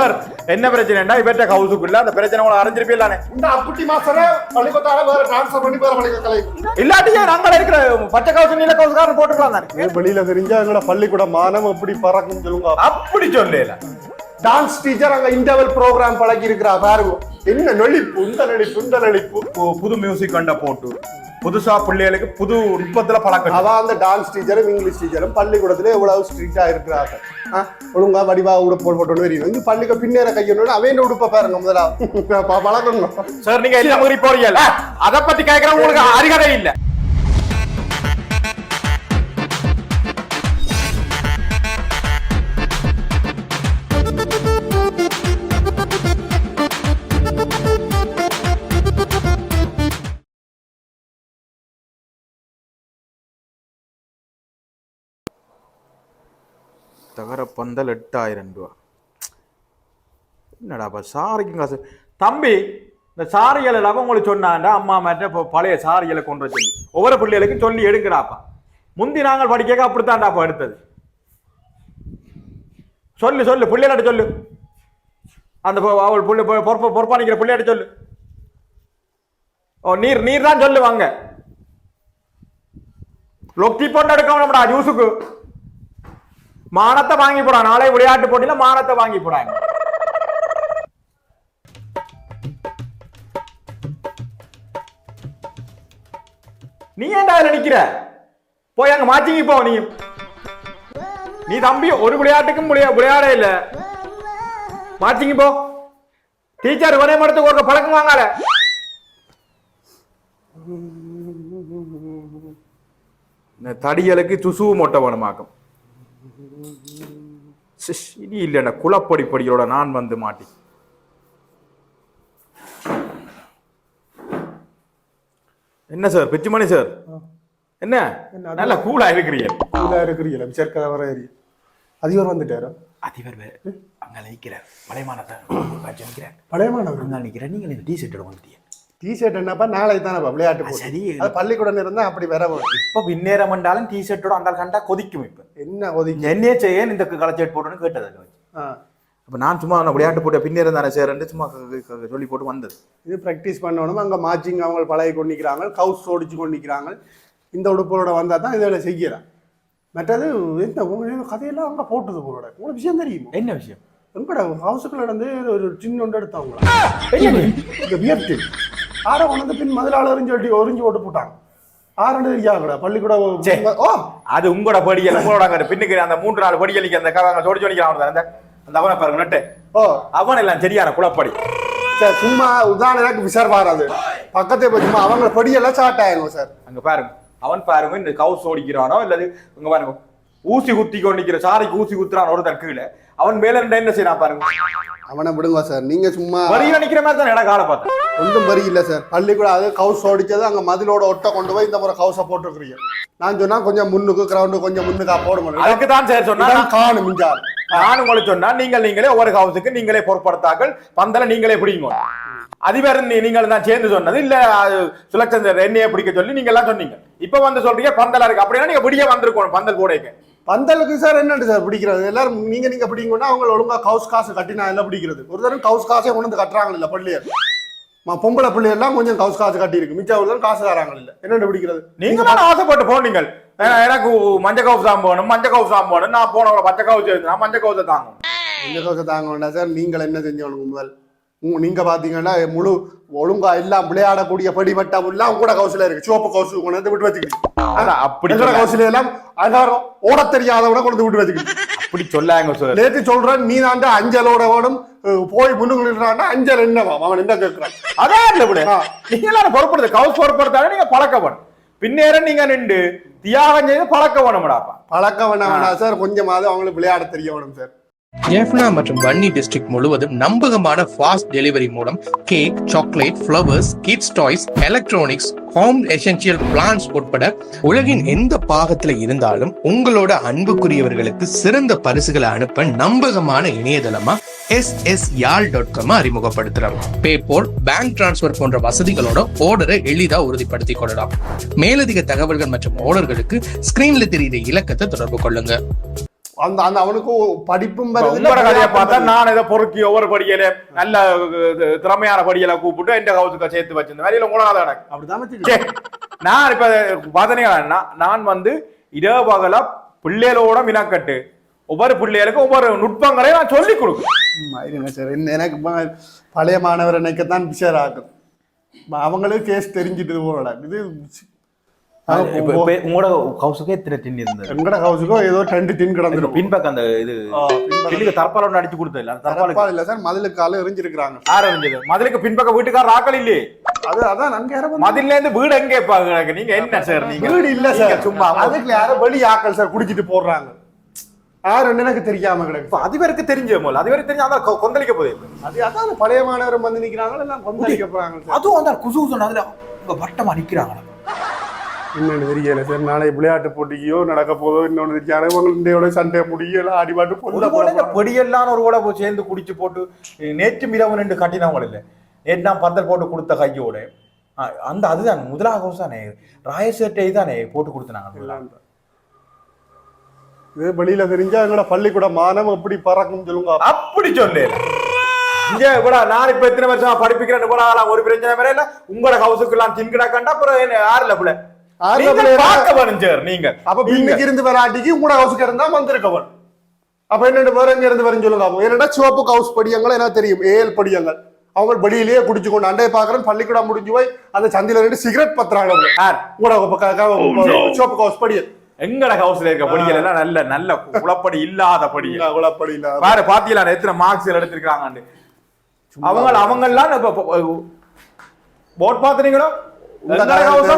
Sir என்ன பிரச்சனைடா இவற்ற ஹவுஸுக்குள்ள அந்த பிரச்சனை உங்களை அறிஞ்சிருப்பீங்களானே? இந்த அப்புட்டி மாசரே பள்ளிக்கூட்டால வேற டிரான்ஸ்ஃபர் பண்ணி வேற பள்ளிக்கூட கலை. இல்லாட்டியே நாங்கள் இருக்கிற பச்சை கவுசு நீல கவுசுக்காரன் போட்டுக்கலாம் தானே? வெளியில தெரிஞ்சா எங்களோட பள்ளிக்கூட மானம் எப்படி பறக்கும் சொல்லுங்க. அப்படி சொல்லல டான்ஸ் டீச்சர் அங்க இன்டர்வல் ப்ரோக்ராம் பழகி இருக்கிறா பாருங்க. என்ன நொழிப்பு இந்த நொழிப்பு இந்த நொழிப்பு பு- புது மியூசிக் கண்ட போட்டு. புதுசா பிள்ளைகளுக்கு புது நுட்பத்துல பழக்கம். அவ அந்த டான்ஸ் டீச்சரும் இங்கிலீஷ் டீச்சரும் பள்ளிக்கூடத்துல எவ்வளவு ஸ்ட்ரிக்டா இருக்கிறாங்க. ஒழுங்கா வடிவா உடுப்பு போட்டு வரையும் இங்க பள்ளிக்கு பின்னேற கையனோட அவன் உடுப்ப பாருங்க முதலா பழக்கணும். சார் நீங்க எல்லாம் முறி போறீங்கல்ல அத பத்தி கேக்குற உங்களுக்கு அறிகதை இல்ல. தகர பந்தல் எட்டாயிரம் ரூபா. என்னடாப்பா சாரிக்கும் காசு. தம்பி இந்த சாரிகள் எல்லாம் உங்களுக்கு சொன்னாண்டா அம்மா மேட்ட இப்போ பழைய சாரிகளை கொண்டு சொல்லி. ஒவ்வொரு பிள்ளைகளுக்கும் சொல்லி எடுக்கிறாப்பா. முந்தி நாங்கள் படிக்க அப்படித்தான்டாப்பா எடுத்தது. சொல்லு சொல்லு பிள்ளைகிட்ட சொல்லு. அந்த அவள் புள்ளி பொறுப்பு பொறுப்பா நிக்கிற பிள்ளைகிட்ட சொல்லு. ஓ நீர் நீர் தான் சொல்லு வாங்க லொக்கி போட்டு எடுக்கணும்டா ஜூஸுக்கு. மானத்தை வாங்கி போடா. நாளை விளையாட்டு போட்டியில மானத்தை வாங்கி போடாங்க நீ ஏன்டா அதுல நிக்கிற? போய் அங்க மாச்சிங்க போ நீ. நீ தம்பி ஒரு விளையாட்டுக்கும் விளையாட இல்ல. மாச்சிங்க போ. டீச்சர் ஒரே மடத்துக்கு ஒரு பழக்கம் வாங்கால தடிகளுக்கு தடியலுக்கு மொட்டை வேணுமாக்கும் இது இல்லைண்ணா குளப்பொடி பொடியோட நான் வந்து மாட்டி என்ன சார்? பிச்சுமணி சார்? என்ன? நல்ல கூலா இருக்கிறீங்க. இதுல இருக்கிறீங்களா விசாரிக்க வர அதிபர் வந்துட்டாரு? அதிபர் அங்க நிற்கிறார் பழையமானத்தை நிற்கிறார் பழைய மாணவர் அங்க நிற்கிறேன் நீங்கள் டி ஷர்ட்டோட வந்துட்டீங்க? டி ஷர்ட் என்னப்பா? நாளைக்கு தானே விளையாட்டு சரி. அது பள்ளிக்கூடம் இருந்தா அப்படி வர வேணும். இப்ப பின்னேரம் பண்ணாலும் டி ஷர்ட்டோட அந்த கண்டா கொதிக்கும் இப்ப. என்ன ஒதுக்கி என்னையே செய்ய இந்த கலச்சேட் போட்டுன்னு கேட்டது. அப்ப நான் சும்மா நான் விளையாட்டு போட்ட பின்னேரம் தானே சேரண்டு சும்மா சொல்லி போட்டு வந்தது. இது ப்ராக்டிஸ் பண்ணணும்? அங்க மாச்சிங் அவங்க பழகி கொண்டிக்கிறாங்க கவுஸ் ஓடிச்சு கொண்டிக்கிறாங்க இந்த உடுப்போட வந்தா தான் இதில் செய்யலாம் மற்றது என்ன உங்க கதையெல்லாம் அங்க போட்டது போலோட. உங்களுக்கு விஷயம் தெரியுமா? என்ன விஷயம்? எங்கட ஹவுஸுக்குள்ள நடந்து ஒரு சின்ன ஒன்று எடுத்தவங்களா? இந்த வியர்த்து. ஆரை கொண்டு பின் மதிலாளர்னு சொல்லிட்டு ஒரிஞ்சு போட்டு போட்டாங்க. ஆறு தெரியாங்கடா பள்ளிக்கூட. ஓ அது உங்களோட படியல் உங்களோட அங்க பின்னுக்கு அந்த மூன்று நாலு படியலுக்கு அந்த கவங்க ஜோடி ஜோடிக்கிறான் அந்த அந்த அவனை பாருங்க நட்டு. ஓ. அவன் எல்லாம் சரியான குளப்படி சார் சும்மா உதாரணத்துக்கு விசார் வராது பக்கத்தை போய் சும்மா அவங்க படியெல்லாம் ஆயிருங்க சார். அங்க பாருங்க அவன் பாருங்க இந்த கவுஸ் ஓடிக்கிறானோ இல்லது இங்க பாருங்க. ஊசி குத்தி கொண்டிருக்கிற சாரிக்கு ஊசி குத்துறான் ஒருத்தர் கீழே அவன் மேல ரெண்டு என்ன செய்யறான் பாருங்க. அவனை விடுங்க சார். நீங்க சும்மா வரியில நிக்கிற மாதிரி தான் இடம் கால பார்த்தேன் ஒன்றும் வரி இல்லை சார். பள்ளிக்கூடம் அது கவுஸ் ஓடிச்சது அங்க மதிலோட ஒட்ட கொண்டு போய் இந்த முறை கவுஸை போட்டுருக்கிறீங்க. நான் சொன்னா கொஞ்சம் முன்னுக்கு கிரவுண்டு கொஞ்சம் முன்னுக்கா போட முடியும் அதுக்கு தான் சார் சொன்னா காணும் மிஞ்சால் நான் உங்களுக்கு சொன்னா நீங்கள் நீங்களே ஒவ்வொரு ஹவுஸுக்கு நீங்களே பொறுப்படுத்தாக்கள் பந்தல நீங்களே பிடிங்க. அதிபர் நீங்கள் தான் சேர்ந்து சொன்னது இல்ல சுலட்சந்தர் என்னையே பிடிக்க சொல்லி நீங்க எல்லாம் சொன்னீங்க. இப்ப வந்து சொல்றீங்க பந்தலா இருக்கு. அப்படின்னா நீங்க விடிய வந்திருக்கணும் பந்தல் போடைக்கு. பந்தலுக்கு சார் என்னண்டு சார் பிடிக்கிறது? எல்லாரும் நீங்க நீங்க பிடிங்கன்னா அவங்க ஒழுங்கா கவுஸ் காசு கட்டி நான் எல்லாம் பிடிக்கிறது? ஒரு தரம் கவுஸ் காசே கொண்டு கட்டுறாங்க இல்ல பள்ளியர். மா பொம்பளை பிள்ளையெல்லாம் கொஞ்சம் கவுஸ் காசு கட்டி இருக்கு மிச்சம் அவ்வளவு காசு தராங்க இல்ல. என்னென்ன பிடிக்கிறது? நீங்க தான் ஆசைப்பட்டு போனீங்க எனக்கு மஞ்ச கவுஸ் தான் போகணும் மஞ்ச கவுஸ் தான் போகணும் நான் போனவங்கள பச்சை கவுஸ் நான் மஞ்ச கவுஸை தாங்கும் இந்த கவுசை தாங்க வேண்டாம் சார் நீங்கள் என்ன செஞ்சவனுக்கு முதல்? நீங்க பாத்தீங்கன்னா முழு ஒழுங்கா எல்லாம் விளையாடக்கூடிய படிமட்டம் எல்லாம் கூட கவுசில இருக்கு. சிவப்பு கவுசு கொண்டு வந்து விட்டு வச்சுக்கிட்டு. அப்படி கவுசில எல்லாம் அகாரம் ஓட தெரியாதவன கொண்டு விட்டு வச்சுக்கிட்டு. அப்படி சொல்லாங்க சார் நேத்து சொல்றேன் நீ தாண்ட அஞ்சலோட வேணும் அஹ் போய் முன்னுக்கு அஞ்சல் என்னவா அவன் என்ன கேட்கிறான் அதான் இல்ல விடு. நீங்க எல்லாரும் பொறுப்படுது. கவுஸ் பொறுப்படுத்தாலும் நீங்க பழக்கப்படும் பின்னேரம் நீங்க நின்று தியாகம் செய்து பழக்க வேணும்டாப்பா பழக்க வேணாம் சார் கொஞ்சமாவது அவங்களுக்கு விளையாட தெரிய வேணும் சார் ஜெஃப்னா மற்றும் வன்னி டிஸ்ட்ரிக்ட் முழுவதும் நம்பகமான ஃபாஸ்ட் டெலிவரி மூலம் cake chocolate flowers kids toys electronics home essential plans உட்பட உலகின் எந்த பாகத்துல இருந்தாலும் உங்களோட அன்புக்குரியவர்களுக்கு சிறந்த பரிசுகளை அனுப்ப நம்பகமான இணையதளமா S S Yarl dot com அறிமுகப்படுத்துறோம் PayPal bank transfer போன்ற வசதிகளோட ஆர்டரை எளிதாக உறுதிப்படுத்திக் கொள்ளலாம். மேலதிக தகவல்கள் மற்றும் ஆர்டர்களுக்கு ஸ்கிரீன்ல தெரியுற இலக்கத்தை தொடர்பு கொள்ளுங்க. அந்த அந்த அவனுக்கு படிப்பும் இல்ல, கதையை பார்த்தா. நான் ஏதோ பொறுக்கி ஒவ்வொரு படியல நல்ல திறமையான படியல கூப்பிட்டு எந்த ஹவுஸுக்கு சேர்த்து வச்சிருந்த மாதிரி உங்களோட எனக்கு அப்படிதான் நான் இப்ப பாத்தீங்கன்னா நான் வந்து இதே பகல பிள்ளைகளோட மினக்கட்டு ஒவ்வொரு பிள்ளைகளுக்கும் ஒவ்வொரு நுட்பங்களையும் நான் சொல்லி கொடுக்கும். சார் எனக்கு பழைய மாணவர் நினைக்கத்தான் பிக்சர் ஆகும் அவங்களுக்கு கேஸ் தெரிஞ்சிட்டு போகல இது உங்களோட ஹவுஸுக்கு எத்தனை டின் இருந்தது? எங்கட ஹவுஸுக்கோ ஏதோ ரெண்டு டின் கிடந்துரும். பின்பக்கம் அந்த இது. டின்னுக்கு தற்பால ஒன்று அடிச்சு கொடுத்தது இல்ல? இல்ல சார் மதிலுக்கு கால எரிஞ்சிருக்கிறாங்க. யார் அறிஞ்சது மதிலுக்கு பின்பக்கம் வீட்டுக்கார ஆக்கள் இல்லையே? அது அதான் அங்க மதில்ல இருந்து வீடு எங்கே கிடக்கு? நீங்க என்ன சார் நீங்க? வீடு இல்ல சார் சும்மா அதுக்கு யாரோ வெளி ஆக்கள் சார் குடிச்சிட்டு போடுறாங்க யாருன்னு எனக்கு தெரியாம கிடக்கு. அது வரைக்கும் தெரிஞ்ச போல அது வரைக்கும் தெரிஞ்ச அதான் கொந்தளிக்க போகுது அது அதான் பழைய மாணவர் வந்து நிக்கிறாங்க எல்லாம் கொந்தளிக்க போறாங்க அதுவும் அந்த குசு குசு அதுல உங்க வட்டமா நிக்கிறாங்க என்னன்னு தெரியல சார். நாளை விளையாட்டு போட்டிக்கோ நடக்க போதோ இன்னொன்று தெரியாது உங்களுடைய சண்டை முடியல அடிபாட்டு போட பொடியெல்லாம் ஒரு கூட போய் சேர்ந்து குடிச்சு போட்டு நேற்று மிரவு ரெண்டு கட்டினவங்க இல்ல. நேற்று நான் பந்தல் போட்டு கொடுத்த கையோட அந்த அதுதான் முதலாக house தானே. ராயசேட்டை தானே போட்டு கொடுத்தனாங்க இது வெளியில தெரிஞ்சா எங்களோட பள்ளிக்கூட மானம் எப்படி பறக்கும் சொல்லுங்க. அப்படி சொல்லு. இங்க கூட நான் இப்ப எத்தனை வருஷம் படிப்பிக்கிறேன் கூட ஒரு பிரச்சனை வேற இல்ல உங்களோட ஹவுஸுக்கு எல்லாம் தின்கிடா கண்டா அப்புறம் புள்ள? ஆறுல நீங்க அப்ப. பின்னுக்கு இருந்து வர ஆட்டிக்கு உங்களோட ஹவுஸுக்கு இருந்தா வந்திருக்கவன். அப்ப என்னென்ன வேற எங்க இருந்து வரேன்னு சொல்லுங்க அப்போ என்னடா சிவப்பு ஹவுஸ் படியங்கள் என்ன தெரியும் ஏஎல் படியங்கள். அவங்க வெளியிலேயே குடிச்சு கொண்டு அண்டைய பாக்குறேன் பள்ளிக்கூடம் முடிஞ்சு போய் அந்த சந்தில ரெண்டு சிகரெட் பத்துறாங்க? உங்களோட சிவப்பு ஹவுஸ் படியல். எங்கட ஹவுஸ்ல இருக்க படிகள் எல்லாம் நல்ல நல்ல குளப்படி இல்லாத படிகள் அவ்வளவு படியில. பாரு பாத்தீங்களா எத்தனை மார்க்ஸ் எடுத்திருக்காங்க அவங்க அவங்க எல்லாம் இப்ப போட்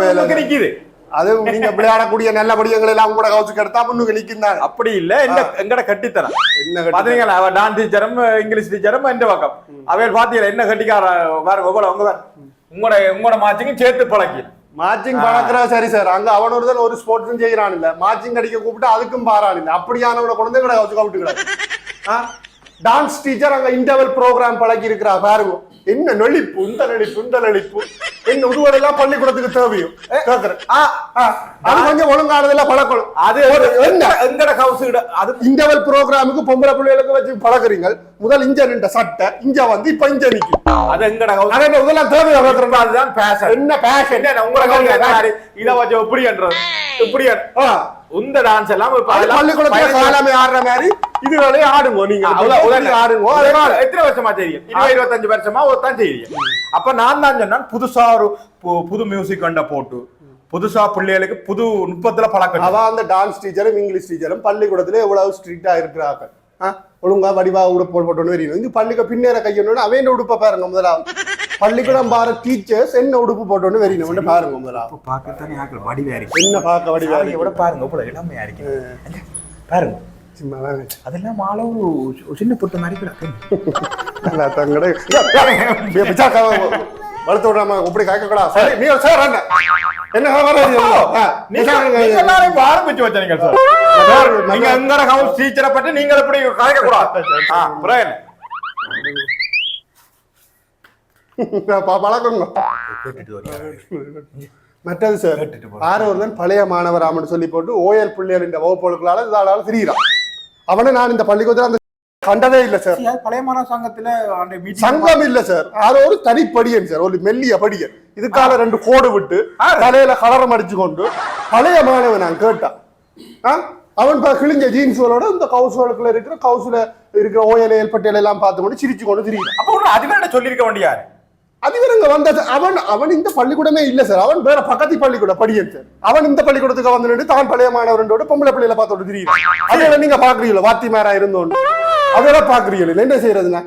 உங்களுக்கு நிக்குது. அது நீங்க விளையாடக்கூடிய நல்ல படியங்கள் எல்லாம் உங்களோட ஹவுஸுக்கு எடுத்தா முன்னுக்கு நிக்கிறாங்க அப்படி இல்ல எங்க எங்கட கட்டித்தரம். என்ன பாத்தீங்களா அவ டான்ஸ் டீச்சரும் இங்கிலீஷ் டீச்சரும் இந்த பக்கம்? அவையில் பாத்தீங்களா என்ன கட்டிக்கார வேற உங்க வேற. உங்களோட உங்களோட மாச்சிங்க சேர்த்து பழக்கி மார்ச்சிங் பழக்கிறா சரி சார். அங்க அவன் ஒருத்தன் ஒரு ஸ்போர்ட்ஸும் செய்யறான் இல்ல. மார்ச்சிங் அடிக்க கூப்பிட்டு அதுக்கும் பாரான் இல்ல. அப்படியானவன குழந்தை கூட ஹவுஸுக்கு விட்டுக்கிறான் டான்ஸ் டீச்சர் அங்க இன்டர்வல் ப்ரோக்ராம் பழக்கி இருக்கிறா பாருங்க. என்ன நெளிப்பு இந்த நெளிப்பு இந்த நெளிப்பு. என்ன உருவடெல்லாம் பள்ளிக்கூடத்துக்கு தேவையும் கேக்குறேன். அது கொஞ்சம் ஒழுங்கானதெல்லாம் பழக்கணும். அது என்ன? எங்கட ஹவுஸ் அது இன்டர்வல் ப்ரோக்ராமுக்கு பொம்பளை பிள்ளைகளுக்கு வச்சு பழகுறீங்க முதல் இஞ்ச நின்ற சட்டை இஞ்ச வந்து இப்ப இஞ்ச நிக்கும். அது எங்கட ஹவுஸ் அதே இதெல்லாம் தேவையா கேக்குறேன் அதுதான் பேஷன் என்ன பேஷன் ஹவுஸ் இத வச்சு எப்படி என்றது இப்படி உந்த டான்ஸ் எல்லாம் இப்ப பள்ளிக்கூடத்துல காலாமே ஆடுற மாதிரி இதுகளே ஆடுங்க நீங்க. ஆடுங்க எத்தனை வருஷமா தெரியும் இருபது இருபத்தஞ்சு வருஷமா ஒருத்தான் தெரியும் அப்ப நான் தான் சொன்னேன் புதுசா ஒரு புது மியூசிக் கண்ட போட்டு. புதுசா பிள்ளைகளுக்கு புது நுட்பத்துல பழக்கம் அவ அந்த டான்ஸ் டீச்சரும் இங்கிலீஷ் டீச்சரும் பள்ளிக்கூடத்துல எவ்வளவு ஸ்ட்ரிக்டா இருக்கிறாங்க. ஒழுங்கா வடிவா உடுப்பு போட்டு வரணும் இந்த பள்ளிக்கு பின்னேற கையணும் அவன் உடுப்ப பாருங்க முதலாவது. பள்ளிக்கூடம் பாரு டீச்சர்ஸ் என்ன உடுப்பு போட்டோன்னு வரணும் பாருங்க முதலாவது பார்க்கத்தானே ஆக்கள் வடிவா இருக்கு. என்ன பார்க்க வடிவா சாரியை விட பாருங்க இவ்வளவு இளமையா இருக்கு. பாருங்க. அதெல்லாம் மாலை ஒரு சின்ன பொருத்த மாதிரி நல்லா தங்கடே. வளர்த்து விடாம இப்படி காய்க்க கூடாது சரி, நீ சார் என்ன என்ன ஆரம்பிச்சு வச்சீங்க சார். நீங்க எங்கட ஹவுஸ் டீச்சரை பத்தி நீங்க எப்படி கலைக்க பழக்கங்க. மற்றது சார் ஒருவன் பழைய மாணவர் ஆமன்னு சொல்லி போட்டு ஓஎல் பிள்ளைகள் இந்த வகுப்புகளால இதால திரியிறான் அவனை நான் இந்த பள்ளிக்கூடத்துல அந்த கண்டதே இல்ல சார். பழைய மாணவ சங்கத்துல சங்கம் இல்ல சார். அது ஒரு தனிப்படியன் சார் ஒரு மெல்லிய படியன். இதுக்கால ரெண்டு கோடு விட்டு. தலையில கலரம் அடிச்சு கொண்டு பழைய மாணவன் நான் கேட்டான்? அவன் பா- கிழிஞ்ச ஜீன்ஸுகளோட இந்த கவுசுகளுக்குள்ள இருக்கிற கவுசுல இருக்கிற ஓயல் ஏற்பட்டியல் எல்லாம் பார்த்து கொண்டு சிரிச்சு கொண்டு திரியிறான் அப்ப அதுவே சொல்லிருக்க வேண்டியாரு அதிவரங்க வந்த அவன் அவன் இந்த பள்ளிக்கூடமே இல்ல சார். அவன் வேற பக்கத்து பள்ளிக்கூட படியன் சார். அவன் இந்த பள்ளிக்கூடத்துக்கு வந்து நின்று தான் பழைய மாணவரோட பொம்பளை பிள்ளைகளை பார்த்தோட தெரியும் அதெல்லாம் நீங்க பாக்குறீங்களா வாத்திமாரா இருந்தோன்னு. அதெல்லாம் பாக்குறீங்களா என்ன செய்யறதுன்னா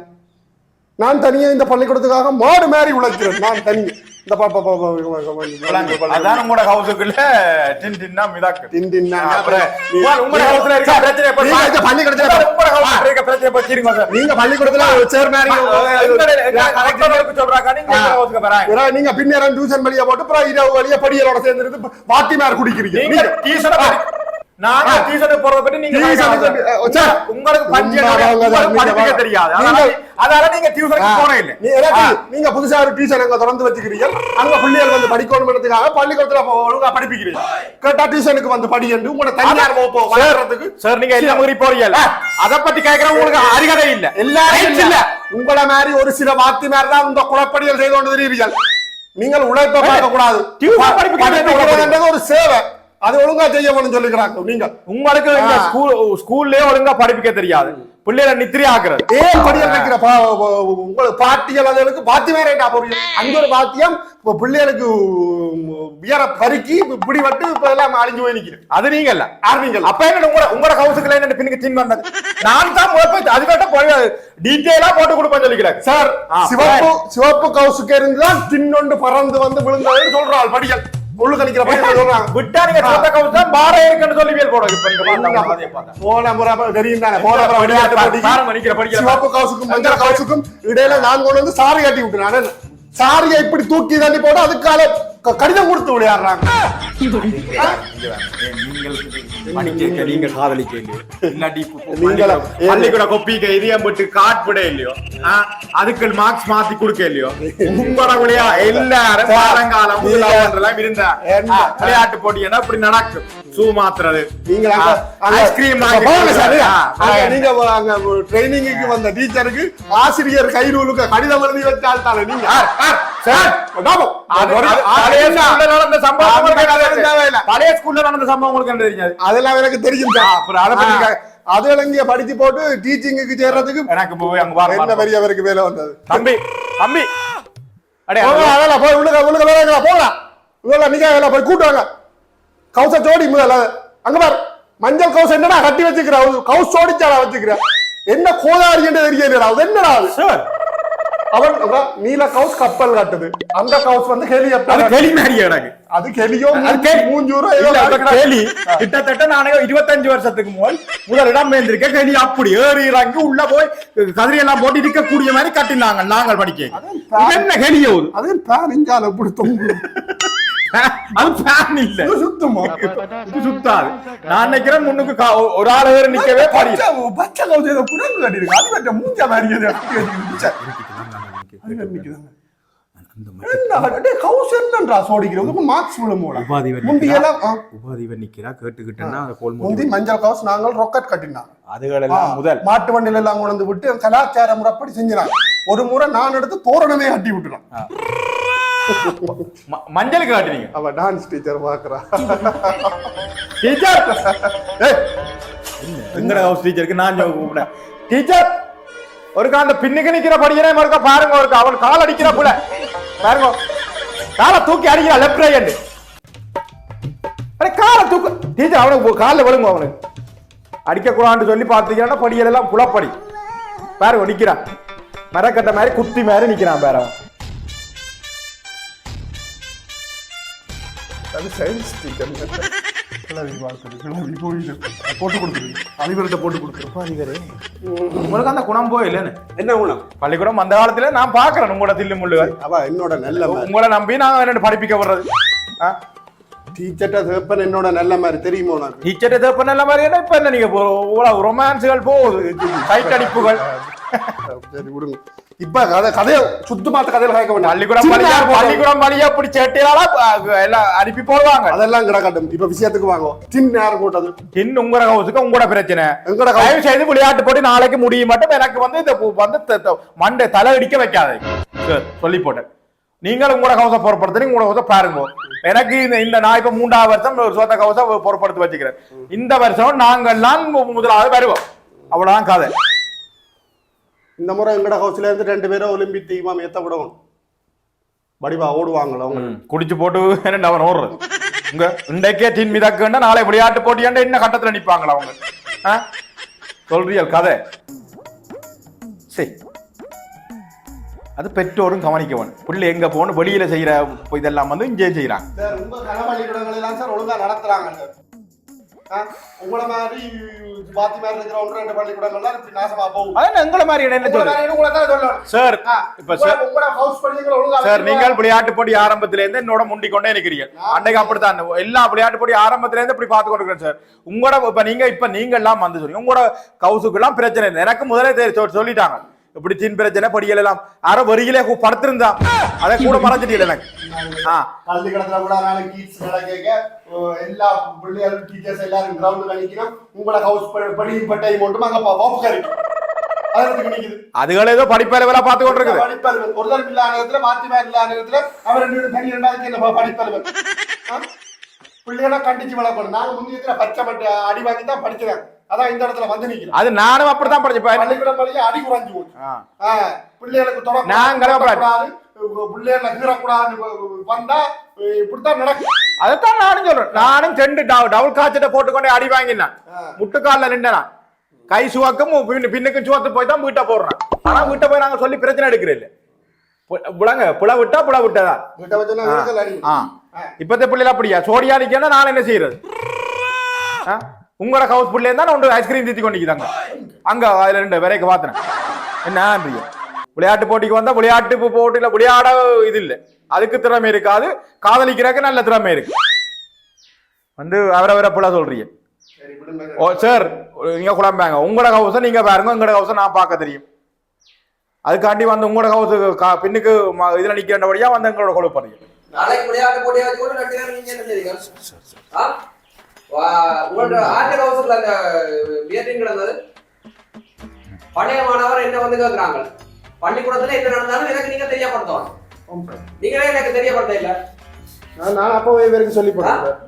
நான் தனியா இந்த பள்ளிக்கூடத்துக்காக மாடு மாதிரி உழைக்கிறேன். நான் தனி இந்த பா- பா- பா- பா- பா- பா- அதான் உங்களோட ஹவுஸுக்குள்ள டின் டின்னா மிதாக்கு. டின் டின் நான் அப்புறம் நீ- உங்க- உங்களோட ஹவுஸ்ல இருக்க பிரச்சனை எப்ப நீங்க இந்த பள்ளிக்கூடத்துல உங்களோட ஹவுஸ்ல இருக்க பிரச்சனை பத்திருங்க சார். நீங்க பள்ளிக்கூடத்துல சேர் மாதிரி சொல்றாங்க நீங்க ஹவுஸ்க்கு வராங்க நீங்க பின்னேரம் டியூஷன் வழியா போட்டு அப்புறம் இரவு வழியா படியலோட சேர்ந்து வாத்தி மேல குடிக்கிறீங்க. நீங்க நீங்க டீசரை டியூஷனுக்கு போறத பத்தி நீங்க. உங்களுக்கு படிக்க தெரியாது. அதனால நீங்க- டியூஷனுக்கு போற இல்ல நீங்க புதுசா ஒரு டியூஷன் அங்க திறந்து வச்சுக்கிறீங்க. அங்க பிள்ளைகள் வந்து படிக்கணும்ன்றதுக்காக பள்ளிக்கூடத்துல ஒழுங்கா படிப்பிக்கிறீங்க. கேட்டா டியூஷனுக்கு வந்து படிக்கண்டு உங்களோட தனியார் வகுப்பு வளர்றதுக்கு சார் நீங்க எல்லாம் மாதிரி போறீங்கல்ல? அத பத்தி கேக்குற உங்களுக்கு அறிகதை இல்ல. எல்லாரும் இல்ல. உங்கள மாதிரி ஒரு சில வாத்திமார் தான் இந்த குழப்படிகள் செய்து கொண்டு தெரியுறீர்கள். நீங்கள் உழைப்பை பார்க்க கூடாது ஒரு சேவை. அது ஒழுங்கா செய்ய வேணும்னு சொல்லிக்கிறாங்க. நீங்க உங்களுக்கு. ஸ்கூல் ஸ்கூல்லயே ஒழுங்கா படிப்பிக்க தெரியாது. பிள்ளைகளை நித்திரி ஆக்குறது. ஏன் படியல் வைக்கிற உங்களுக்கு பாட்டிகள் அதுகளுக்கு பாத்தியமே ரைட்டா போறீங்க அங்க ஒரு பாத்தியம் இப்ப பிள்ளைகளுக்கு வியர பருக்கி இப்படி வட்டு இப்ப எல்லாம் அழிஞ்சு போய் நிக்கிறேன் அது நீங்க இல்ல. ஆர்மிங்கள் அப்ப என்ன உங்களோட உங்களோட ஹவுஸுக்குள்ள என்ன பின்னுக்கு தின் வந்தது. நான் தான் அதுக்கிட்ட போய் டீட்டெயிலா போட்டு கொடுப்பேன் சொல்லிக்கிறேன். சார் சிவப்பு சிவப்பு கவுசுக்கு இருந்துதான் தின்னொண்டு பறந்து வந்து விழுந்ததுன்னு சொல்றாள் படிகள். உள்ளுக்கு நிக்கிற படிகள் சொல்றாங்க. விட்டா நீங்க சொந்த தான் பார இருக்குன்னு சொல்லி வேல் போடுங்க இப்ப நீங்க பார்த்தா. போன முறை தெரியும் தானே போன முறை விளையாட்டு போட்டிக்கு பாருங்க, நிக்கிற படிக்கிற சிவப்பு கவுசுக்கும் மஞ்சள் கவுசுக்கும் இடையில நான் கொண்டு வந்து சாரி கட்டி விட்டுறேன் சாரியை இப்படி தூக்கி தள்ளி போட்டு அதுக்கால கடிதம் கொடுத்து விளையாடுறாங்க. நீங்க காதலிக்க கொப்பிக்க இதயம் போட்டு காட்பிட இல்லையோ? அதுக்கு மார்க்ஸ் மாத்தி கொடுக்க இல்லையோ? உங்களோட விளையா எல்லாரும் காலங்காலம் இருந்தா. விளையாட்டு போட்டி என்ன? இப்படி நடக்கும். ஷூ மாத்துறது. நீங்க ஐஸ்கிரீம் நீங்க அங்க ட்ரைனிங்க்கு வந்த டீச்சருக்கு ஆசிரியர் கைரூலுக்கு கடிதம் எழுதி வச்சால் தானே நீங்க? சார் பழைய? ஸ்கூல்ல நடந்த சம்பவம் உங்களுக்கு அதெல்லாம் எனக்கு தெரியும் அப்புறம் அதை பத்தி அது படிச்சு போட்டு டீச்சிங்குக்கு சேர்றதுக்கு எனக்கு போய் அங்க பாரு, என்ன வேலை வந்தது? தம்பி தம்பி. அடே போய் வேலைங்களா போங்க இதெல்லாம் நீங்க வேலை போய் கூட்டுவாங்க கவுச ஜோடி முதல்ல. அங்க பாரு. மஞ்சள் கவுஸ் என்னடா கட்டி வச்சுக்கிற? கவுஸ் ஜோடிச்சாடா வச்சுக்கிற. என்ன கோதாரி என்று தெரியலடா அது என்னடா அது? சார் அவன் நீல கவுஸ் கப்பல் கட்டுது. அந்த கவுஸ் வந்து ஹெலிகாப்டர் கேலி மாதிரி எனக்கு. அது கேலி. மூஞ்சூரோ? கேலி. கிட்டத்தட்ட நானே இருபத்தஞ்சு வருஷத்துக்கு முதல் முதல் இடம் வேந்திருக்க கேலி. அப்படி ஏறி இறங்கி உள்ள போய் கதிரி எல்லாம் போட்டு இருக்கக்கூடிய மாதிரி கட்டினாங்க நாங்கள் படிக்க. என்ன ஹெலியோது அது பேன் இஞ்சால இப்படி தொங்கு அது ஃபேன் இல்ல. இது சுத்தமா? இது சுத்தாது. நான் நினைக்கிறேன் முன்னுக்கு ஒரு ஆள் வேற நிக்கவே பாடியல பச்சை கவுஸ் ஏதோ குரங்கு கட்டிருக்கு அது பற்ற மூஞ்சா மாதிரி அது கட்டி நிக்குதாங்க. என்ன டேய், கவுஸ் என்னன்றா சோடிக்கிறது உங்க மார்க்ஸ் விழுமோடா உபாதி முந்தி எல்லாம் ஆ, உபாதிவன் நிக்கிறா? கேட்டுக்கிட்டேன்னா அந்த கோல் முந்தி மஞ்சள் கவுஸ் நாங்கள் ரொக்கெட் கட்டினாங்க அதுகள் எல்லாம் முதல். மாட்டு வண்டியில எல்லாம் கொண்டு விட்டு கலாச்சார முறைப்படி செஞ்சினாங்க ஒரு முறை நான் எடுத்து தோரணமே கட்டி விட்டுறான் ம- மஞ்சளுக்கு காட்டுனீங்க. அவ டான்ஸ் டீச்சர் பாக்குறா. டீச்சர் எங்கட ஹவுஸ் டீச்சருக்கு நான் கூப்பிட்டேன். டீச்சர் ஒருக்கா அந்த பின்னுக்கு நிக்கிற படிக்கிறே ஒருக்கா பாருங்க ஒருக்கா அவன் கால் அடிக்கிற புல. பாருங்க. காலை தூக்கி அடிக்கிறா லெஃப்ட் ரைட் அடே காலை தூக்கு. டீச்சர் அவனுக்கு காலில் விழுங்க அவனுக்கு. அடிக்க கூடாதுன்னு சொல்லி பார்த்தீங்கன்னா படியல் எல்லாம் புலப்படி. பாருங்க நிக்கிறான். மரக்கட்ட மாதிரி குத்தி மாதிரி நிக்கிறான் பாரு அவன். அது கிளவி பார்க்குது கிளவி போயிடு போட்டு கொடுக்குது. அதிபர்கிட்ட போட்டு கொடுக்குறோம் உங்களுக்கு அந்த குணம் போயில்லைன்னு என்ன குணம்? பள்ளிக்கூடம் அந்த காலத்துல நான் பாக்குறேன் உங்களோட தில்லு முள்ளுகள் அவ என்னோட நல்ல உங்களை நம்பி நான் என்ன படிப்பிக்க வர்றது டீச்சர்ட்ட சேப்பன் என்னோட நல்ல மாதிரி. தெரியுமோ உனக்கு? டீச்சர் தேப்ப நல்ல மாதிரி என்ன? இப்ப என்ன நீங்க ரொமான்ஸுகள் போகுது. சைட் அடிப்புகள் சரி விடுங்க. இப்ப கதை கதைய சுத்தமாத்த கதையில கேட்க வேண்டாம். பள்ளிக்கூடம் போதும். பள்ளிக்கூடம் பள்ளியா? அப்படி சேட்டையால எல்லாம் அனுப்பி போடுவாங்க. அதெல்லாம் கிடக்கட்டும் இப்ப விஷயத்துக்கு வாங்க. சின்ன யார் போட்டது இன்னும் உங்களோட ஹவுஸுக்கு உங்களோட பிரச்சனை. house- தயவு செய்து விளையாட்டு போட்டு நாளைக்கு முடிய மட்டும் எனக்கு வந்து இந்த வந்து மண்டை தலை அடிக்க வைக்காதே. சொல்லி போட்டேன். நீங்கள் உங்களோட ஹவுஸை பொறுப்படுத்தி உங்களோட ஹவுஸை பாருங்க. எனக்கு இந்த இந்த நான் இப்ப மூன்றாவது வருஷம் சொந்த ஹவுஸை பொறுப்படுத்தி வச்சுக்கிறேன். இந்த வருஷம் நாங்கள்லாம் முதலாவது வருவோம். அவ்வளவுதான் கதை. இந்த முறை எங்கட ஹவுஸ்ல இருந்து ரெண்டு பேரும் ஒலிம்பிக் டீமா ஏத்த விடணும் வடிவா ஓடுவாங்களோ குடிச்சு போட்டு என்ன அவன் ஓடுறது? உங்க இன்றைக்கே டீன் மிதக்குன்னா நாளை விளையாட்டு போட்டியாண்ட என்ன கட்டத்துல நிப்பாங்களா அவங்க? சொல்றியல் கதை. சரி அது பெற்றோரும் கவனிக்க வேணும் பிள்ளை எங்க போகணும் வெளியில செய்யற இதெல்லாம் வந்து இங்கே செய்யறாங்க உங்களை மாதிரி பாத்தி மாதிரி இருக்கிற ஒன்று ரெண்டு பள்ளிக்கூடங்கள்லாம் இப்படி நாசமா போகும். அதான் எங்களை மாதிரி தான் சொல்லணும். சார் இப்ப சார் உங்களோட house பள்ளிகளை ஒழுங்கா சார். நீங்கள் விளையாட்டு போட்டி ஆரம்பத்துல இருந்து என்னோட முண்டிக் கொண்டே இருக்கிறீங்க அன்னைக்கு அப்படித்தான். எல்லா விளையாட்டு போட்டி ஆரம்பத்துல இருந்து இப்படி பார்த்து கொண்டிருக்கிறேன் சார் உங்களோட இப்ப நீங்க இப்ப நீங்க எல்லாம் வந்து சொல்லி உங்களோட கவுசுக்கு எல்லாம் பிரச்சனை இல்லை. எனக்கு முதலே சொல்லிட்டாங்க. இப்படி சின் பிரச்சனை படிகள் எல்லாம் அரை வரியிலே படுத்திருந்தா. அதை கூட மறைச்சிட்டீங்க எனக்கு. ஆ. பள்ளிக்கூடத்துல கூட கிட்ஸ் நடக்க எல்லா பிள்ளைகள் டீச்சர்ஸ் எல்லாரும் கிரவுண்ட் நிக்கணும் உங்களோட ஹவுஸ் படியும் பட்டையும் மட்டும் அங்க வகுப்பு கறி. அதுகள் ஏதோ படிப்பை வேலை பார்த்து கொண்டிருக்குது. படிப்பறிவு ஒரு தரம் இல்லாத நேரத்துல மாத்தி மாதிரி இல்லாத நேரத்துல அவர் ரெண்டு தனி ரெண்டாவது என்ன படிப்பறிவு பிள்ளைகளை கண்டிச்சு வளர்க்கணும். நாங்க முந்தைய பச்சை பட்டு அடி வாங்கி தான் படிக்கிறேன் அதான் இந்த இடத்துல வந்து நிக்கிறோம் அது நானும் அப்படித்தான் படிச்சேன். பள்ளிக்கூடம் வழியா அடி குறைஞ்சு போச்சு. பிள்ளைகளுக்கு தொடக்கூடாது, நாங்களே அப்படி- தொடக்கூடாது, பிள்ளைகளை கீறக்கூடாதுன்னு வந்தா இப்படித்தான் நடக்கும். அதைத்தான் நானும் சொல்றேன். நானும் ரெண்டு டவு- டபுள் காய்ச்சட்டை போட்டுக்கொண்டே அடி வாங்கினேன். முட்டுக்கால்ல நின்றேன் கை சுவாக்கும் பின்னு- பின்னுக்கும் சுவாத்து போய் தான் வீட்டை போடுறேன். ஆனா வீட்டை போய் நாங்க சொல்லி பிரச்சனை எடுக்கிறேன் இல்ல. புலங்க புல விட்டா புல விட்டதா? இப்பத்த பிள்ளைல அப்படியா? சோடியா நிக்கணும் நான் என்ன செய்யறது? உங்களோட ஹவுஸ் பிள்ளைய தான் ஒன்று ஐஸ்கிரீம் தீத்தி கொண்டிருக்காங்க அங்க அதுல ரெண்டு வரைக்கும் பார்த்தேன் என்ன விளையாட்டு போட்டிக்கு வந்தா விளையாட்டு போட்டியில விளையாட இது இல்லை. அதுக்கு திறமை இருக்காது. காதலிக்கிறக்கு நல்ல திறமை இருக்கு. வந்து அவரவரை புள்ள சொல்றீங்க. ஓ சார் நீங்க குழம்பாங்க. உங்களோட ஹவுஸை நீங்க பாருங்க. உங்களோட ஹவுஸை நான் பார்க்க தெரியும். அதுக்காண்டி வந்து உங்களோட ஹவுஸ் பின்னுக்கு ம- இதுல நிக்கிறபடியா வந்து எங்களோட குழப்பறீங்க நாளைக்கு விளையாட்டு போட்டியை உங்களோட ஆர்டர் ஹவுஸ்ல அந்த மீட்டிங் கிடந்தது? பழைய மாணவர் என்ன வந்து கேக்குறாங்க? பள்ளிக்கூடத்துல என்ன நடந்தாலும் எனக்கு நீங்க தெரியப்படுத்தணும். நீங்களே எனக்கு தெரியப்படுத்த இல்ல. நான் அப்பவே இவருக்கு சொல்லி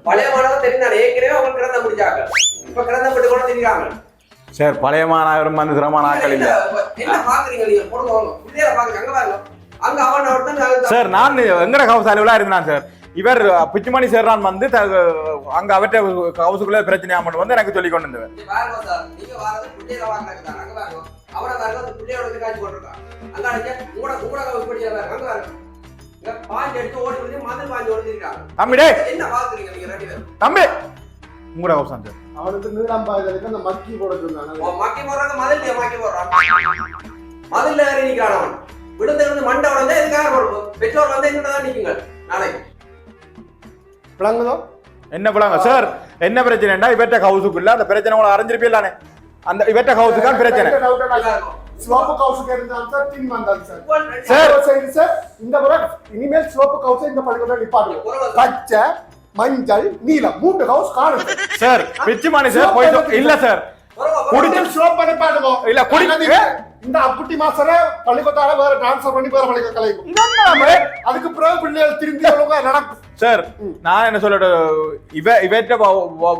பழைய மாணவர் தெரிந்தாங்க ஏற்கனவே அவங்க கிடந்த முடிச்சாங்க. இப்ப கிடந்த பட்டு கூட தெரியுறாங்க. சார் பழைய மாணவரும் வந்து சிரமமான ஆட்கள் இல்ல என்ன பாக்குறீங்க நீங்க? போடுங்க புள்ளைய பாக்குங்க அங்க பாருங்க. அங்க அவன் ஒருத்தன் சார் நான் எங்கட ஹவுஸ் இருந்தான் சார்? இவர் பிச்சுமணி சேர்றான் வந்து அங்க அவற்றை ஹவுஸுக்குள்ள பிரச்சனையா மட்டும் வந்து எனக்கு சொல்லி கொண்டு வந்தவர் அந்த ஓடிருக்காங்க தம்பி! உங்களோட ஹவுஸ் சார் அவனுக்கு நீளம் அந்த மக்கி போட சொன்னாங்க. மக்கி போடுறாங்க. மதில் மக்கி போடுறான். மதில்ல ஏறி நிக்கிறான் அவன். விழுந்து விழுந்து மண்டை உடனே பெற்றோர் வந்து எங்கிட்ட தான் நிக்குங்க நாளைக்கு. விளங்குதோ? என்ன பிள்ளைங்க சார் என்ன பிரச்சனைடா இவற்ற ஹவுஸுக்குள்ள அந்த பிரச்சனை உங்களை அறிஞ்சிருப்பீங்களானே அந்த இவற்ற ஹவுஸுக்கான பிரச்சனை. ஸ்லோப்பு கவுஸுக்கு இருந்தாலும் சார் தின் வந்தாங்க சார் சார். சார் இந்த முறை இனிமேல் ஸ்லோப்பு கவுஸை இந்த பள்ளிக்கூடம் நிப்பாட்டுங்க. பச்சை மஞ்சள் நீலம் மூன்று கவுஸ் காணும் சார் பிச்சுமணி சார் போய் சொ- இல்ல சார் குடிச்சு ஸ்லோப் பண்ணி பாட்டுங்க இல்ல, குடி- இந்த அப்புட்டி மாசர பள்ளிக்கூட்டால வேற டிரான்ஸ்ஃபர் பண்ணி வேற பள்ளிக்கூடம் கலைக்கும் அதுக்கு பிறகு பிள்ளைகள் திரும்பி ஒழுங்கா நடக்கும். சார் நான் என்ன சொல்லட்டு இவ இவற்ற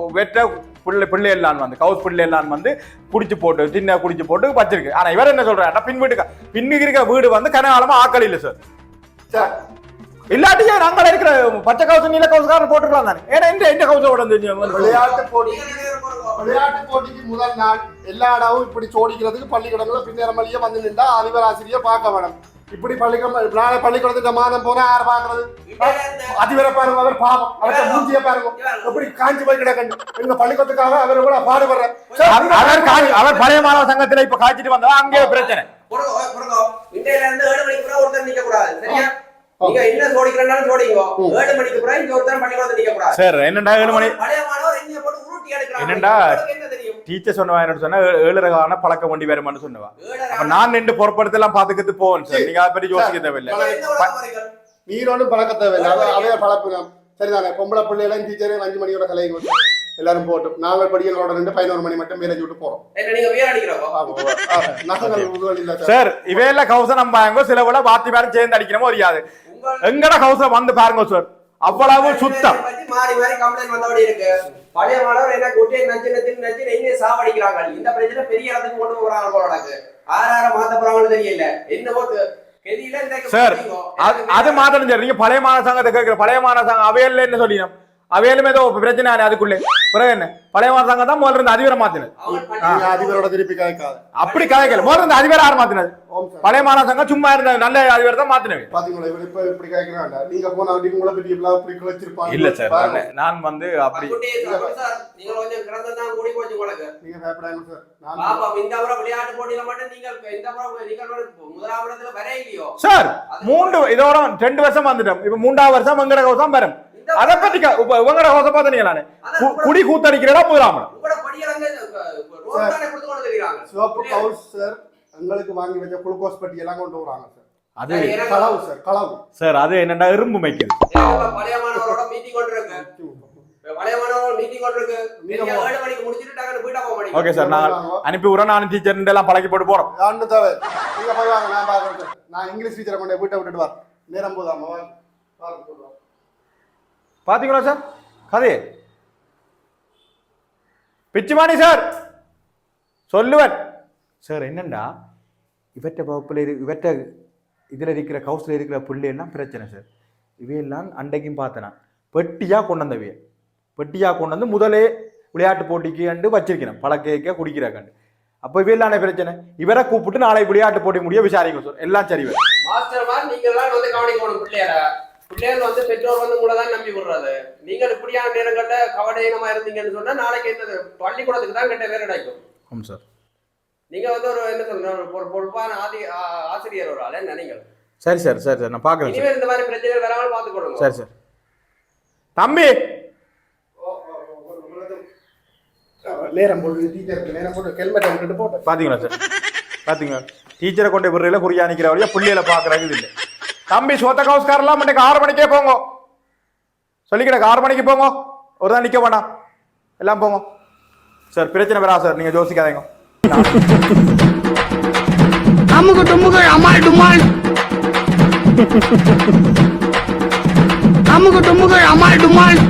இவற்ற பிள்ளை பிள்ளை எல்லாம் வந்து கவுஸ் பிள்ளை எல்லாம் வந்து குடிச்சு போட்டு சின்ன குடிச்சு போட்டு வச்சிருக்கு. ஆனா இவர் என்ன சொல்றாருன்னா பின் வீட்டுக்கு பின்னுக்கு இருக்க வீடு வந்து கனகாலமா ஆக்கள் இல்ல சார். சார் இல்லாட்டியே நாங்கள் இருக்கிற பச்சை கவுஸ் நீல கவுஸ்காரன் போட்டுக்கலாம் தானே. ஏன்னா இந்த இந்த வந்து விளையாட்டு போட்டி. விளையாட்டு போட்டிக்கு முதல் நாள் எல்லா இடமும் இப்படி சோடிக்கிறதுக்கு பள்ளிக்கூடங்கள பின்னேரம் வழியே வந்து நின்றா அதிபர் ஆசிரியர் பார்க்க வேணும். இப்படி பள்ளிக்கூடம் நாளை பள்ளிக்கூடத்துக்கு மாதம் போனா யார் பாக்குறது அதிபரை பாருங்க அவர் பாவம். அவர்கிட்ட மூஞ்சிய பாருங்க. எப்படி காஞ்சி போய் கிடக்கணும் எங்க பள்ளிக்கூடத்துக்காக அவர் கூட பாடுபடுற அவர் அவர் பழைய மாணவ சங்கத்துல இப்ப காய்ச்சிட்டு வந்தா அங்கே பிரச்சனை. இருந்து ஏழு மணிக்கு ஒருத்தர் நிக்க கூடாது சரியா நீங்க என்ன சோடிக்கிறனாலும் சோடிங்கோ ஏழு மணிக்கு பிறகு இங்க ஒருத்தர் பள்ளிக்கூடத்துல நிக்க கூடாது சார் என்னண்டா ஏழு மணி பழைய மாணவர் எங்க போட்டு உருட்டி எடுக்கிறாங்க என்னண்டா? உங்களுக்கு என்ன தெரியும்? டீச்சர் சொன்னவா என்ன சொன்னா ஏழு ரகமான பழக்க வண்டி வருமானு சொன்னவா. அப்ப நான் நின்று பொறுப்படுத்தலாம் பாத்துக்கிட்டு போவேன் சார். நீங்க அதை பத்தி யோசிக்க தேவையில்லை? நீரோடும் பழக்க தேவையில்லை. அவ- அவைய பழப்பினம் சரிதானே பொம்பளை பிள்ளைகளும் டீச்சரையும் அஞ்சு மணியோட கலைக்கு எல்லாரும் போட்டும் நாங்கள் படிக்கிறோட ரெண்டு பதினோரு மணி மட்டும் மேலே விட்டு போறோம். சார். சார் இவையில கவுச நம்ம பாருங்க சில விட பாத்தி பேரும் சேர்ந்து அடிக்கிறமோ உங்கள் எங்கட கவுச வந்து பாருங்க சார் அவ்வளவு சுத்தம். மாறி மாறி கம்ப்ளைண்ட் வந்தபடி இருக்கு. பழைய மாணவர் என்ன கொட்டி நச்சு நச்சு நச்சு என்ன சாவடிக்கிறாங்க இந்த பிரச்சனை பெரிய இடத்துக்கு கொண்டு போறாங்க போல எனக்கு ஆறு ஆறு மாத்த போறாங்கன்னு தெரியல என்னவோ கெதியில இந்த சார் அது- மாத்தணும் சார் நீங்க பழைய மாணவ சங்கத்தை கேட்கிற பழைய மாணவ சங்கம் அவையில என்ன சொல்லினோம்? அவையிலும் ஏதோ பிரச்சனை ஆனே அதுக்குள்ளே. பிறகு என்ன? பழைய மாதம் தான் முதல்ல இருந்த அதிபரை மாத்தினது. அதிபரோட திருப்பி கேட்காது அப்படி கதைக்கல. முதல்ல இருந்த அதிபர் யார் மாத்தினது? ஓம் சார். பழைய மாநில சங்கம் சும்மா இருந்த நல்ல அதிபர் தான் மாத்தினது. பாத்தீங்களா இவர் இப்ப இப்படி கேட்கிறாங்க நீங்க போன அப்படி உங்களை பற்றி எல்லாம் இப்படி குழைச்சிருப்பாங்க. இல்ல சார். நான் வந்து அப்படி நீங்க கொஞ்சம் கிடந்ததான் கூடி போச்சு உங்களுக்கு நீங்க பயப்படாங்க சார். மூன்று இதோட ரெண்டு வருஷம் வந்துட்டோம். இப்ப மூன்றாவது வருஷம் வெங்கட கோசம் வரும். அதை பத்தி வெங்கட கோசம் பார்த்தீங்க நானு. கு- குடி கூத்தடிக்கிறடா உங்களோட தெரியுறாங்க சிவப்பு கவுஸ் சார் எங்களுக்கு வாங்கி வச்ச குளுக்கோஸ் பட்டி எல்லாம் கொண்டு வராங்க சார். அது களவு சார் களவு. சார் அது என்னடா இரும்பு மைக்குது பழைய மாணவரோட மீட்டிங் ஓகே சார் நான் அனுப்பி விடுறேன். நான் டீச்சர் எல்லாம் பழக்கி போட்டு போறோம். யாருன்னு தேவை? நீங்க போய் வாங்க நான் பாக்குறேன் சார். நான் இங்கிலீஷ் டீச்சரை கொண்டு வீட்டை விட்டுட்டு வரேன். நேரம் போதாம? வாங்க பாத்தீங்களா சார்? கதையே பிச்சுமானி சார்! சொல்லுவன் சார் என்னண்டா இவற்றை வகுப்பில் இரு இவற்றை இதில் இருக்கிற கவுஸில் இருக்கிற பிள்ளையெல்லாம் பிரச்சனை சார். இவையெல்லாம் அன்றைக்கும் பார்த்தேன் பெட்டியாக கொண்டு வந்தவைய. பெட்டியாக கொண்டு வந்து முதலே விளையாட்டு போட்டிக்கு கண்டு வச்சிருக்கிறேன் பழக்க குடிக்கிற கண்டு. அப்போ இவையெல்லாம் பிரச்சனை? இவரை கூப்பிட்டு நாளை விளையாட்டு போட்டி முடிய விசாரிக்க சார். எல்லாம் சரி வரும் பிள்ளைகள் வந்து பெற்றோர் வந்து உங்களை தான் நம்பி விடுறது நீங்கள் இப்படியான நேரங்கள்ல கவனமா இருந்தீங்கன்னு சொன்னா நாளைக்கு என்னது? பள்ளிக்கூடத்துக்கு தான் கெட்ட பேர் கிடைக்கும். ஆமாம் சார். நீங்க வந்து ஒரு என்ன சொல்ற ஒரு பொறு- பொறுப்பான ஆதி ஆ- ஆசிரியர் ஒரு ஆள் நீங்கள்? சரி சார் சரி சார் நான் பார்க்குறேன் இனிமேல் இந்த மாதிரி பிரச்சனை வராமல் பார்த்துக்கொள்ளுங்க. சரி சார். தம்பி! நேரம் போட்டு டீச்சருக்கு நேரம் போட்டு ஹெல்மெட்டை விட்டுட்டு போட்டேன். பாத்தீங்களா சார்? பாத்தீங்களா? டீச்சரை கொண்டு விடுறதுல குறியா நிக்கிற வழியா புள்ளியில பாக்குறது இல்லை. தம்பி சோத்த கவுஸ்காரெல்லாம் இன்னைக்கு ஆறு மணிக்கே போங்க. சொல்லிக்கிட ஆறு மணிக்கு போங்க. ஒரு தான் நிற்க வேண்டாம். எல்லாம் போங்க. சார் பிரச்சனை வரா சார். நீங்க யோசிக்காதீங்க. அமுக டுமுக அமால் டுமால். அமுக டுமுக அமால் டுமால்.